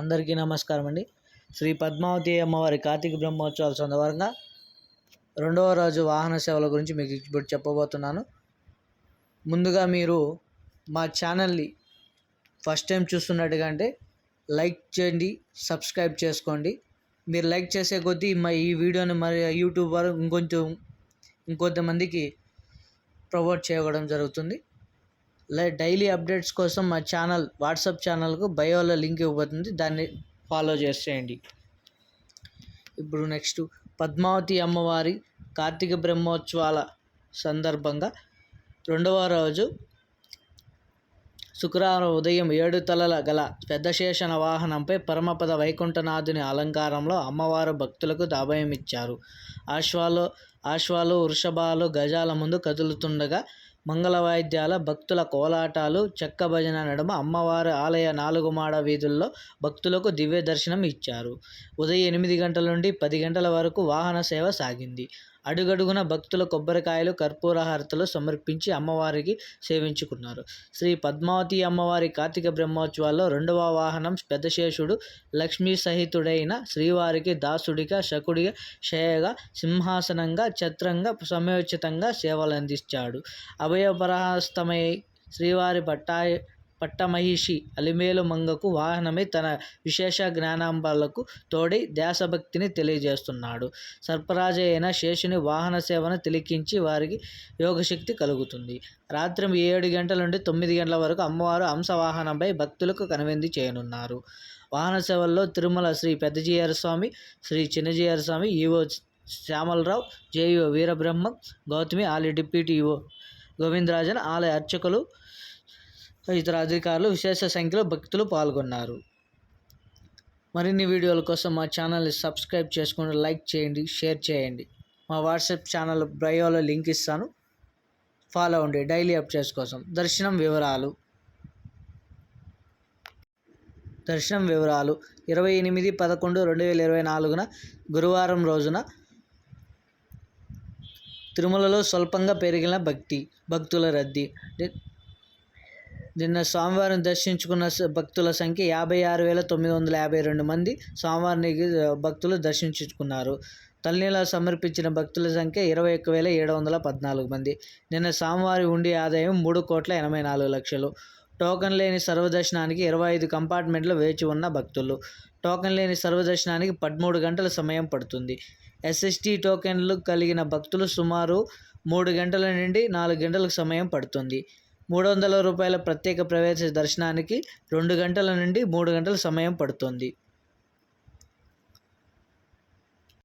అందరికీ నమస్కారం అండి. శ్రీ పద్మావతి అమ్మవారి కార్తీక బ్రహ్మోత్సవాల సందర్భంగా రెండవ రోజు వాహన సేవల గురించి మీకు ఇప్పుడు చెప్పబోతున్నాను. ముందుగా మీరు మా ఛానల్ని ఫస్ట్ టైం చూస్తున్నట్టుగా అంటే లైక్ చేయండి సబ్స్క్రైబ్ చేసుకోండి. మీరు లైక్ చేసే కొద్దీ మా ఈ వీడియోని మరి యూట్యూబ్ వారు ఇంకొంచెం ఇంకొంతమందికి ప్రమోట్ చేయడం జరుగుతుంది. డైలీ అప్డేట్స్ కోసం మా ఛానల్ వాట్సాప్ ఛానల్కు బయోలో లింక్ ఇవ్వబోతుంది దాన్ని ఫాలో చేసేయండి. ఇప్పుడు నెక్స్ట్ పద్మావతి అమ్మవారి కార్తీక బ్రహ్మోత్సవాల సందర్భంగా రెండవ రోజు శుక్రవారం ఉదయం ఏడు తలల గల పెద్ద శేషణ వాహనంపై పరమపద వైకుంఠనాథుని అలంకారంలో అమ్మవారు భక్తులకు అభయమిచ్చారు ఆశ్వాలు ఆశ్వాలు వృషభాలు గజాల ముందు కదులుతుండగా మంగళ వాయిద్యాల భక్తుల కోలాటాలు చెక్క భజన నడుమ అమ్మవారి ఆలయ నాలుగు మాడ వీధుల్లో భక్తులకు దివ్య దర్శనం ఇచ్చారు. ఉదయం ఎనిమిది గంటల నుండి పది గంటల వరకు వాహన సేవ సాగింది. అడుగడుగున భక్తుల కొబ్బరికాయలు కర్పూర హారతులు సమర్పించి అమ్మవారికి సేవించుకున్నారు. శ్రీ పద్మావతి అమ్మవారి కార్తీక బ్రహ్మోత్సవాల్లో రెండవ వాహనం పెదశేషుడు లక్ష్మీ సహితుడైన శ్రీవారికి దాసుడిగా శకుడిగా శయగా సింహాసనంగా ఛత్రంగా సమయోచితంగా సేవలందించాడు. అభయపరహస్తమై శ్రీవారి పట్టాయ పట్టమహిషి అలిమేలు మంగకు వాహనమై తన విశేష జ్ఞానాంబాలకు తోడై దేశభక్తిని తెలియజేస్తున్నాడు. సర్పరాజ అయిన శేషుని వాహన సేవను తిలికించి వారికి యోగశక్తి కలుగుతుంది. రాత్రి ఏడు గంటల నుండి తొమ్మిది గంటల వరకు అమ్మవారు హంసవాహనంపై భక్తులకు కనువిందు చేయనున్నారు. వాహన సేవల్లో తిరుమల శ్రీ పెద్దజీయర స్వామి శ్రీ చిన్నజీయర స్వామి ఈవో శ్యామలరావు జేఈఓ వీరబ్రహ్మ గౌతమి ఆలయ డిప్యూటీ ఈవో గోవిందరాజన్ ఆలయ అర్చకులు ఇతర అధికారులు విశేష సంఖ్యలో భక్తులు పాల్గొన్నారు. మరిన్ని వీడియోల కోసం మా ఛానల్ని సబ్స్క్రైబ్ చేసుకుని లైక్ చేయండి షేర్ చేయండి. మా వాట్సాప్ ఛానల్ బ్రయోలో లింక్ ఇస్తాను. ఫాలో అవ్వండి డైలీ అప్డేట్స్ కోసం. దర్శనం వివరాలు. దర్శనం వివరాలు. ఇరవై ఎనిమిది పదకొండు రెండు వేల ఇరవై నాలుగున గురువారం రోజున తిరుమలలో స్వల్పంగా పెరిగిన భక్తి భక్తుల రద్దీ. నిన్న స్వామివారిని దర్శించుకున్న స- భక్తుల సంఖ్య యాభై ఆరు వేల తొమ్మిది వందల యాభై రెండు మంది స్వామివారిని భక్తులు దర్శించుకున్నారు. తల్లిలా సమర్పించిన భక్తుల సంఖ్య ఇరవై ఒక్క వేల ఏడు వందల పద్నాలుగు మంది. నిన్న స్వామివారి ఉండి ఆదాయం మూడు కోట్ల ఎనభై నాలుగు లక్షలు. టోకెన్ లేని సర్వదర్శనానికి ఇరవై ఐదు కంపార్ట్మెంట్లు వేచి ఉన్న భక్తులు. టోకెన్ లేని సర్వదర్శనానికి పదమూడు గంటల సమయం పడుతుంది. ఎస్ఎస్టీ టోకెన్లు కలిగిన భక్తులు సుమారు మూడు గంటల నుండి నాలుగు గంటలకు సమయం పడుతుంది. మూడు వందల రూపాయల ప్రత్యేక ప్రవేశ దర్శనానికి రెండు గంటల నుండి మూడు గంటల సమయం పడుతుంది.